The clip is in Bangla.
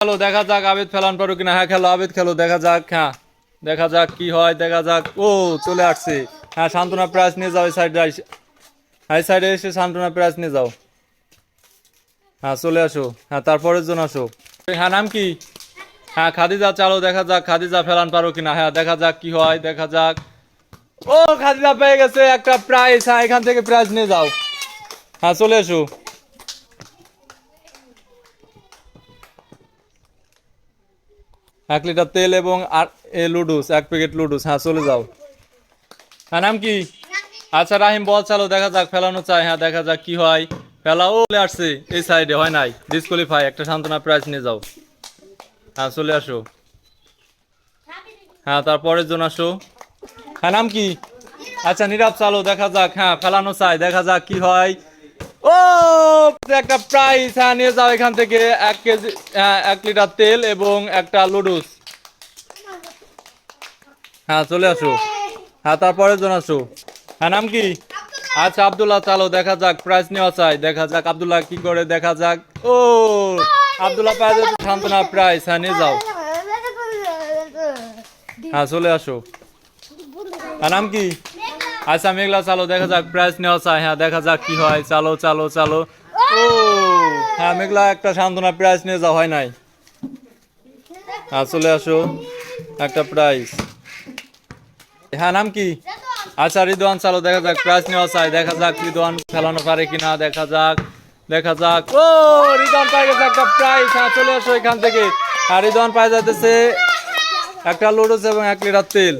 চলো দেখা যাক আবেদ ফেলান পারো কিনা। হ্যাঁ খেলো, আবেদ খেলো, দেখা যাক হ্যাঁ। দেখা যাক কি হয়, দেখা যাক। ও, চলে আসছে। হ্যাঁ সান্ত্বনা প্রাইজ নিয়ে যাও, এই সাইডে এই সাইডে এসে সান্ত্বনা প্রাইজ নিয়ে যাও। হ্যাঁ চলে আসো। হ্যাঁ তারপরের জন আসো। হ্যাঁ নাম কি? হ্যাঁ খাদিজা, চালো, দেখা যাক খাদিজা ফেলান পারো কিনা। হ্যাঁ দেখা যাক কি হয়, দেখা যাক। ও, খাদিজা পেয়ে গেছে একটা প্রাইজ হ্যাঁ এখান থেকে প্রাইজ নিয়ে যাও। হ্যাঁ চলে এসো। এক লিটার তেল এবং আর লুডুস, এক প্যাকেট লুডুস। হ্যাঁ চলে যাও। হ্যাঁ নাম কি? আচ্ছা রাহিম, বল চালো, দেখা যাক, ফেলানো চাই। হ্যাঁ দেখা যাক কি হয়। ফেলাও, চলে আসছে। এই সাইডে হয় নাই। ডিসকোয়ালিফাই একটা সান্ত্বনা প্রাইজ নিয়ে যাও। হ্যাঁ চলে আসো। হ্যাঁ তারপরের জন আসো। হ্যাঁ নাম কি? আচ্ছা নীরব চালো, দেখা যাক। হ্যাঁ ফেলানো চাই, দেখা যাক কি হয়। ও একটা প্রাইস হ্যাঁ নিয়ে যাও এখান থেকে এক কেজি হ্যাঁ এক লিটার তেল এবং একটা লুডুস হ্যাঁ চলে আসো। হ্যাঁ তারপরে জন আসো। হ্যাঁ নাম কি? আচ্ছা আব্দুল্লাহ, চালো, দেখা যাক প্রাইস নেওয়া চাই। দেখা যাক, আব্দুল্লাহ কি করে, দেখা যাক। ও, আব্দুল্লাহ পাওয়া যাচ্ছে সান্ত্বনা প্রাইস হ্যাঁ নিয়ে যাও। হ্যাঁ চলে আসো। হ্যাঁ নাম কি? আচ্ছা মেঘলা চালো দেখা যাক প্রাইজ নেওয়া চাই হ্যাঁ দেখা যাক কি হয়। চালো চালো চালো। ও হ্যাঁ মেঘলা একটা সান্ত্বনা প্রাইজ নিয়ে যাওয়া হয় নাই। হ্যাঁ চলে আসো। একটা প্রাইস হ্যাঁ নাম কি? আচ্ছা রিদওয়ান চালো দেখা যাক প্রাইজ নেওয়া চাই। দেখা যাক রিদওয়ান খেলানো পারে কিনা দেখা যাক দেখা যাক। ও রিদওয়ান পাই গেছে একটা প্রাইজ হ্যাঁ চলে আসো এখান থেকে। আর রিদওয়ান পাই যাইতেছে একটা লুডুস এবং এক লিটার তেল।